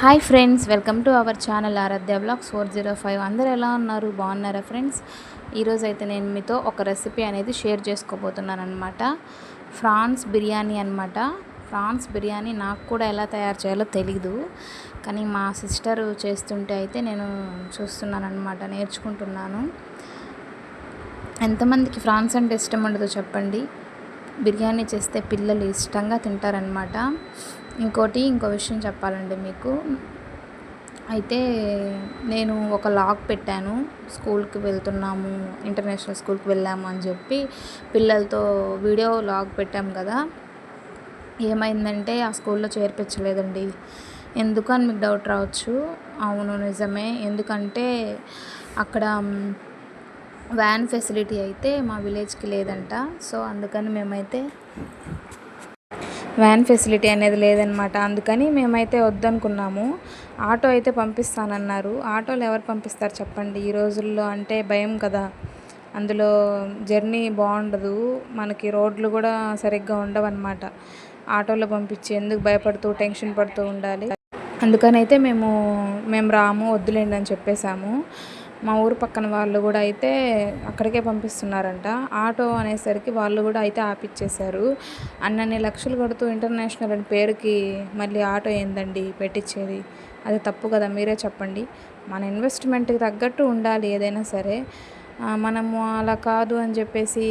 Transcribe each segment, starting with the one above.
Hi friends welcome to our channel Aaradhya blogs four zero five. అందరు ఎలా ఉన్నారు? బాగున్నారా ఫ్రెండ్స్? ఈరోజు అయితే నేను మీతో ఒక రెసిపీ అనేది షేర్ చేసుకోబోతున్నాను అనమాట ఫ్రాన్స్ బిర్యానీ అనమాట ఫ్రాన్స్ బిర్యానీ నాకు కూడా ఎలా తయారు చేయాలో తెలీదు. కానీ మా సిస్టర్ చేస్తుంటే అయితే నేను చూస్తున్నాను అనమాట నేర్చుకుంటున్నాను. ఎంతమందికి ఫ్రాన్స్ అంటే ఇష్టం ఉండదో చెప్పండి. బిర్యానీ చేస్తే పిల్లలు ఇష్టంగా తింటారనమాట ఇంకోటి ఇంకో విషయం చెప్పాలండి మీకు. అయితే నేను ఒక లాగ్ పెట్టాను. స్కూల్కి వెళ్తున్నాము ఇంటర్నేషనల్ స్కూల్కి వెళ్ళాము అని చెప్పి పిల్లలతో వీడియో లాగ్ పెట్టాము కదా. ఏమైందంటే ఆ స్కూల్లో చేర్పించలేదండి. ఎందుకు అని మీకు డౌట్ రావచ్చు? అవును నిజమే. ఎందుకంటే అక్కడ వ్యాన్ ఫెసిలిటీ అయితే మా విలేజ్కి లేదంట. సో అందుకని మేమైతే వ్యాన్ ఫెసిలిటీ అనేది లేదనమాట. అందుకని మేమైతే వద్దనుకున్నాము. ఆటో అయితే పంపిస్తానన్నారు. ఆటోలు ఎవరు పంపిస్తారు చెప్పండి? ఈ రోజుల్లో అంటే భయం కదా. అందులో జర్నీ బాగుండదు. మనకి రోడ్లు కూడా సరిగ్గా ఉండవన్నమాట ఆటోలో పంపించి ఎందుకు భయపడుతూ టెన్షన్ పడుతూ ఉండాలి? అందుకని అయితే మేము మేము రాము వద్దులేండి అని చెప్పేశాము. మా ఊరు పక్కన వాళ్ళు కూడా అయితే అక్కడికే పంపిస్తున్నారంట. ఆటో అనేసరికి వాళ్ళు కూడా అయితే ఆపిచ్చేశారు అన్నన్ని లక్షలు కడుతూ ఇంటర్నేషనల్ అని పేరుకి మళ్ళీ ఆటో ఏందండి పెట్టించేది అది తప్పు కదా మీరే చెప్పండి. మన ఇన్వెస్ట్మెంట్కి తగ్గట్టు ఉండాలి ఏదైనా సరే. మనము అలా కాదు అని చెప్పేసి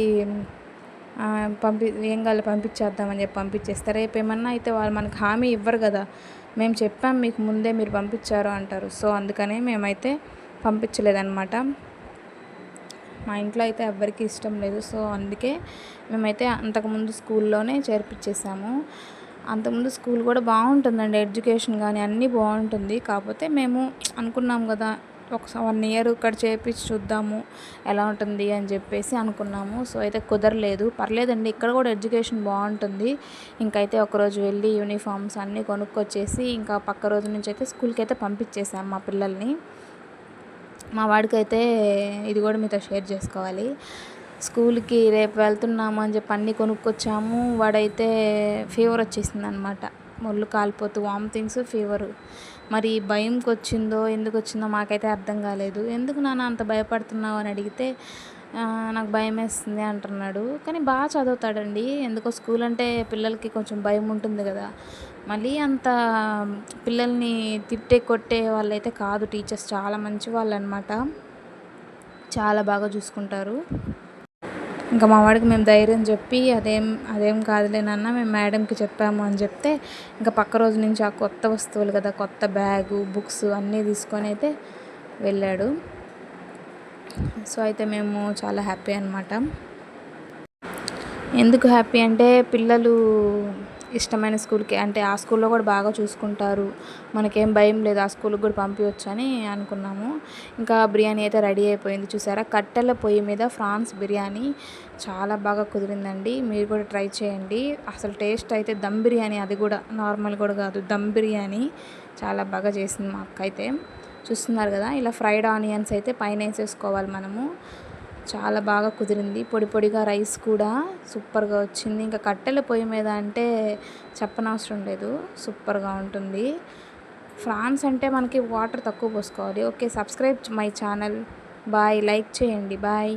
పంపి ఏం కాదు పంపించేద్దామని చెప్పి పంపించేస్తే రేపు ఏమన్నా అయితే వాళ్ళు మనకు హామీ ఇవ్వరు కదా. మేము చెప్పాం మీకు ముందే మీరు పంపించారు అంటారు. సో అందుకనే మేమైతే పంపించలేదన్నమాట. మా ఇంట్లో అయితే ఎవ్వరికి ఇష్టం లేదు. సో అందుకే మేమైతే అంతకుముందు స్కూల్లోనే చేర్పించేసాము. అంతకుముందు స్కూల్ కూడా బాగుంటుందండి. ఎడ్యుకేషన్ కానీ అన్నీ బాగుంటుంది. కాకపోతే మేము అనుకున్నాం కదా ఒక వన్ ఇయర్ ఇక్కడ చేపించి చూద్దాము ఎలా ఉంటుంది అని చెప్పేసి అనుకున్నాము. సో అయితే కుదరలేదు. పర్లేదండి ఇక్కడ కూడా ఎడ్యుకేషన్ బాగుంటుంది. ఇంకైతే ఒకరోజు వెళ్ళి యూనిఫామ్స్ అన్నీ కొనుక్కొచ్చేసి ఇంకా పక్క రోజు నుంచి అయితే స్కూల్కి అయితే పంపించేసాము మా పిల్లల్ని. మా వాడికైతే ఇది కూడా మీతో షేర్ చేసుకోవాలి. స్కూల్కి రేపు వెళ్తున్నాము అని చెప్పి అన్నీ కొనుక్కొచ్చాము. వాడైతే ఫీవర్ వచ్చేసింది అనమాట ఒళ్ళు కాలిపోతూ వామిటింగ్స్ ఫీవరు. మరి భయంకి వచ్చిందో ఎందుకు వచ్చిందో మాకైతే అర్థం కాలేదు. ఎందుకు నాన్న అంత భయపడుతున్నావు అని అడిగితే నాకు భయం వేస్తుంది అంటున్నాడు. కానీ బాగా చదువుతాడండి. ఎందుకో స్కూల్ అంటే పిల్లలకి కొంచెం భయం ఉంటుంది కదా. మళ్ళీ అంత పిల్లల్ని తిట్టే కొట్టే వాళ్ళైతే కాదు టీచర్స్. చాలా మంచి వాళ్ళు అనమాట చాలా బాగా చూసుకుంటారు. ఇంకా మా వాడికి మేము ధైర్యం చెప్పి అదేం అదేం కాదులేనన్నా మేము మేడంకి చెప్పాము అని చెప్తే ఇంకా పక్క రోజు నుంచి ఆ కొత్త వస్తువులు కదా కొత్త బ్యాగు బుక్స్ అన్నీ తీసుకొని అయితే వెళ్ళాడు. సో అయితే మేము చాలా హ్యాపీ అనమాట ఎందుకు హ్యాపీ అంటే పిల్లలు ఇష్టమైన స్కూల్కి అంటే ఆ స్కూల్లో కూడా బాగా చూసుకుంటారు. మనకేం భయం లేదు ఆ స్కూల్కి కూడా పంపించవచ్చు అని అనుకున్నాము. ఇంకా బిర్యానీ అయితే రెడీ అయిపోయింది. చూసారా? కట్టెల పొయ్యి మీద ఫ్రాన్స్ బిర్యానీ చాలా బాగా కుదిరిందండి. మీరు కూడా ట్రై చేయండి. అసలు టేస్ట్ అయితే దమ్ బిర్యానీ అది కూడా నార్మల్ కూడా కాదు. దమ్ బిర్యానీ చాలా బాగా చేసింది మా అక్క అయితే చూస్తున్నారు కదా ఇలా ఫ్రైడ్ ఆనియన్స్ అయితే పైన వేసేసుకోవాలి మనము. చాలా బాగా కుదిరింది. పొడి పొడిగా రైస్ కూడా సూపర్గా వచ్చింది. ఇంకా కట్టెల పొయ్యి మీద అంటే చెప్పనవసరం లేదు. సూపర్గా ఉంటుంది. ఫ్రాన్స్ అంటే మనకి వాటర్ తక్కువ పోసుకోవాలి. Okay subscribe my channel. Bye. Like చేయండి. బాయ్.